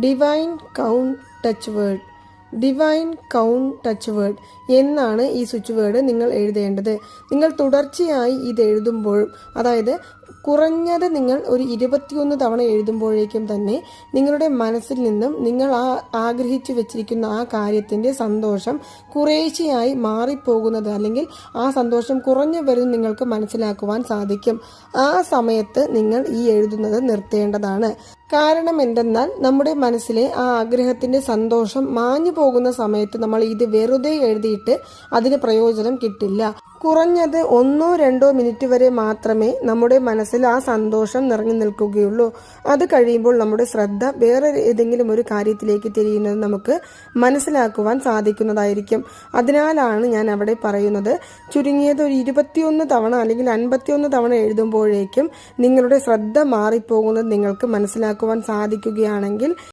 Divine count touch word divine count touch word എന്നാണ് ഈ switch word നിങ്ങൾ എഴുതേണ്ടത്. നിങ്ങൾ തുടർച്ചയായി ഇത് എഴുതുമ്പോഴും അതായത് കുറഞ്ഞത് നിങ്ങൾ ഒരു ഇരുപത്തിയൊന്ന് തവണ എഴുതുമ്പോഴേക്കും തന്നെ നിങ്ങളുടെ മനസ്സിൽ നിന്നും നിങ്ങൾ ആ ആഗ്രഹിച്ചു വെച്ചിരിക്കുന്ന ആ കാര്യത്തിന്റെ സന്തോഷം കുറേശ്ശെയായി മാറിപ്പോകുന്നത് അല്ലെങ്കിൽ ആ സന്തോഷം കുറഞ്ഞു വരും നിങ്ങൾക്ക് മനസ്സിലാക്കുവാൻ സാധിക്കും. ആ സമയത്ത് നിങ്ങൾ ഈ എഴുതുന്നത് നിർത്തേണ്ടതാണ്. കാരണം എന്തെന്നാൽ നമ്മുടെ മനസ്സിലെ ആ ആഗ്രഹത്തിന്റെ സന്തോഷം മാഞ്ഞു പോകുന്ന സമയത്ത് നമ്മൾ ഇത് വെറുതെ എഴുതിയിട്ട് അതിന് പ്രയോജനം കിട്ടില്ല. കുറഞ്ഞത് ഒന്നോ രണ്ടോ മിനിറ്റ് വരെ മാത്രമേ നമ്മുടെ മനസ്സിൽ ആ സന്തോഷം നിറഞ്ഞു നിൽക്കുകയുള്ളൂ. അത് കഴിയുമ്പോൾ നമ്മുടെ ശ്രദ്ധ വേറെ ഏതെങ്കിലും ഒരു കാര്യത്തിലേക്ക് തിരിയുന്നത് നമുക്ക് മനസ്സിലാക്കുവാൻ സാധിക്കുന്നതായിരിക്കും. അതിനാലാണ് ഞാൻ അവിടെ പറയുന്നത് ചുരുങ്ങിയത് ഒരു ഇരുപത്തിയൊന്ന് തവണ അല്ലെങ്കിൽ അൻപത്തിയൊന്ന് തവണ എഴുതുമ്പോഴേക്കും നിങ്ങളുടെ ശ്രദ്ധ മാറിപ്പോകുന്നത് നിങ്ങൾക്ക് മനസ്സിലാക്കുവാൻ സാധിക്കുകയാണെങ്കിൽ